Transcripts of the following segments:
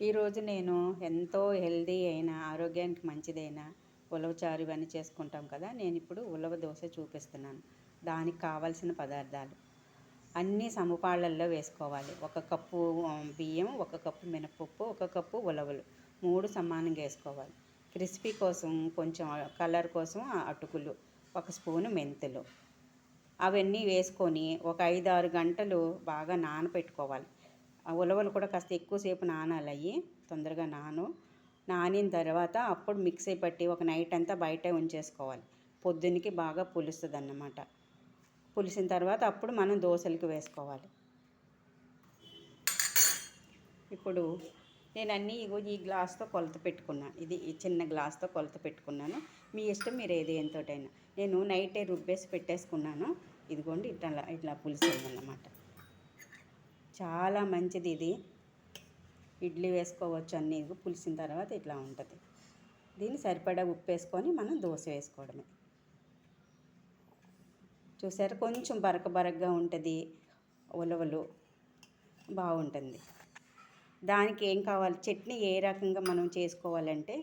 ఈరోజు నేను ఎంతో హెల్దీ అయిన ఆరోగ్యానికి మంచిదైన ఉలవచారు ఇవన్నీ చేసుకుంటాం కదా నేను ఇప్పుడు ఉలవ దోశ చూపిస్తున్నాను. దానికి కావాల్సిన పదార్థాలు. అన్నీ సమపాళ్ళల్లో వేసుకోవాలి. ఒక కప్పు బియ్యం ఒక కప్పు మినపప్పు ఒక కప్పు ఉలవలు. మూడు సమానంగా వేసుకోవాలి. క్రిస్పీ కోసం కొంచెం కలర్ కోసం అటుకులు ఒక స్పూను మెంతులు. అవన్నీ వేసుకొని ఒక ఐదు ఆరు గంటలు బాగా నానపెట్టుకోవాలి. ఆ ఉలవలు కూడా కాస్త ఎక్కువసేపు నానాలి అవి తొందరగా నాను. నానిన తర్వాత అప్పుడు మిక్సీ పట్టి ఒక నైట్ అంతా బయట ఉంచేసుకోవాలి. పొద్దున్నకి బాగా పులుస్తుంది అన్నమాట పులిసిన తర్వాత అప్పుడు మనం దోశలకి వేసుకోవాలి. ఇప్పుడు నేను అన్నీ ఇగో ఈ గ్లాస్తో కొలత పెట్టుకున్నాను ఇది ఈ చిన్న గ్లాస్తో కొలత పెట్టుకున్నాను. మీ ఇష్టం మీరు ఏది ఎంతోటైనా. నేను నైటే రుబ్బేసి పెట్టేసుకున్నాను. ఇదిగోండి ఇట్లా ఇట్లా పులిసిందన్నమాట. చాలా మంచిది ఇది. ఇడ్లీ వేసుకోవచ్చు అన్నీ పులిసిన తర్వాత ఇట్లా ఉంటుంది. దీన్ని సరిపడా ఉప్పు వేసుకొని మనం దోశ వేసుకోవడమే. చూసారు? కొంచెం బరక బరకగా ఉంటుంది. ఉలవలు బాగుంటుంది. దానికి ఏం కావాలి? చట్నీ ఏ రకంగా మనం చేసుకోవాలంటే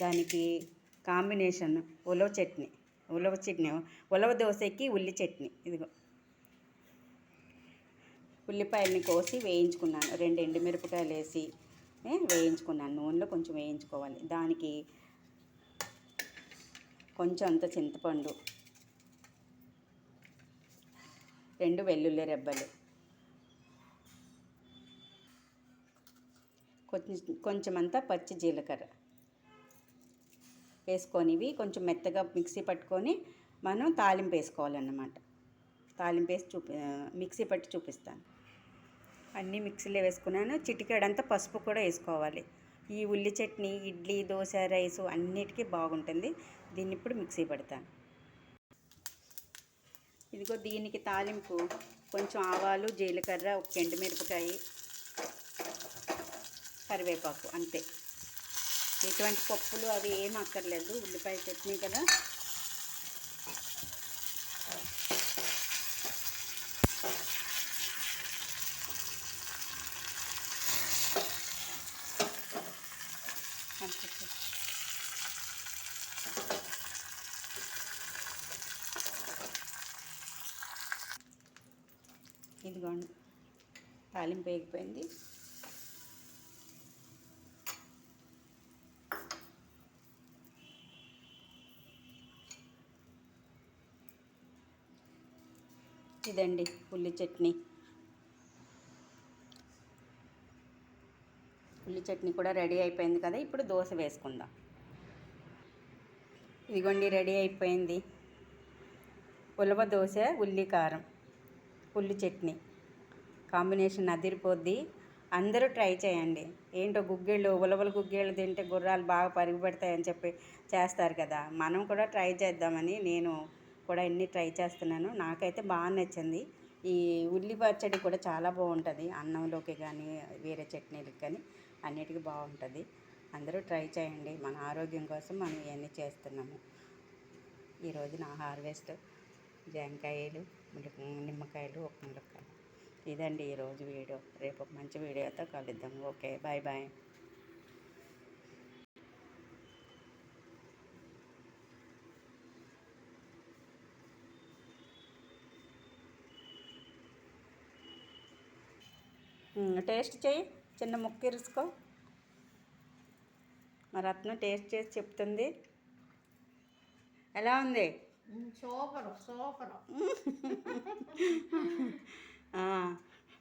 దానికి కాంబినేషన్ ఉలవ చట్నీ. ఉలవ చట్నీ ఉలవ దోశకి ఉల్లి చట్నీ. ఇదిగో. ఉల్లిపాయలని కోసి వేయించుకున్నాను. రెండు ఎండుమిరపకాయలు వేసి వేయించుకున్నాను. నూనెలో కొంచెం వేయించుకోవాలి. దానికి కొంచెం అంత చింతపండు రెండు వెల్లుల్లి రెబ్బలు కొంచెం కొంచెమంతా పచ్చి జీలకర్ర వేసుకొనివి కొంచెం మెత్తగా మిక్సీ పట్టుకొని మనం తాలింపు వేసుకోవాలన్నమాట. తాలింపు వేసి చూపి మిక్సీ పట్టి చూపిస్తాను. అన్నీ మిక్సీలో వేసుకున్నాను. చిటికాడంతా పసుపు కూడా వేసుకోవాలి. ఈ ఉల్లి చట్నీ ఇడ్లీ దోశ రైస్ అన్నిటికీ బాగుంటుంది. దీన్ని ఇప్పుడు మిక్సీ పెడతాను. ఇదిగో దీనికి తాలింపు. కొంచెం ఆవాలు జీలకర్ర ఒక ఎండుమిరపకాయ కరివేపాకు అంతే. ఎటువంటి పప్పులు అవి ఏం అక్కర్లేదు. ఉల్లిపాయ చట్నీ కదా. ఇదిగోండి తాలింపు వేగిపోయింది. ఇదండి ఉల్లి చట్నీ. ఉల్లి చట్నీ కూడా రెడీ అయిపోయింది కదా ఇప్పుడు దోశ వేసుకుందాం. ఇదిగోండి రెడీ అయిపోయింది. ఉలవ దోశ ఉల్లి కారం. పుల్లి చట్నీ. కాంబినేషన్ అదిరిపోద్ది. అందరూ ట్రై చేయండి. ఏంటో గుగ్గిళ్ళు ఉలవల గుగ్గిళ్ళు తింటే గుర్రాలు బాగా పరుగు పెడతాయని చెప్పి చేస్తారు కదా. మనం కూడా ట్రై చేద్దామని నేను కూడా ఎన్ని ట్రై చేస్తున్నాను. నాకైతే బాగా నచ్చింది. ఈ ఉల్లి పచ్చడి కూడా చాలా బాగుంటుంది. అన్నంలోకి కానీ వేరే చట్నీలకు కానీ అన్నిటికీ బాగుంటుంది. అందరూ ట్రై చేయండి. మన ఆరోగ్యం కోసం మనం ఇవన్నీ చేస్తున్నాము. ఈరోజు నా హార్వెస్ట్. జాంకాయలు నిమ్మకాయలు ఒక ములక్కాయ. ఇదండి ఈరోజు వీడియో. రేపు ఒక మంచి వీడియోతో కలుద్దాం. Okay bye bye. టేస్ట్ చేయి చిన్న ముక్క ఇరుసుకో. మా రత్నం టేస్ట్ చేసి చెప్తుంది. ఎలా ఉంది? సూపర్ సూపర్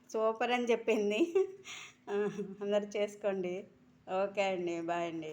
సూపర్ అని చెప్పింది అందరు చేసుకోండి. ఓకే అండి బాయ్ అండి.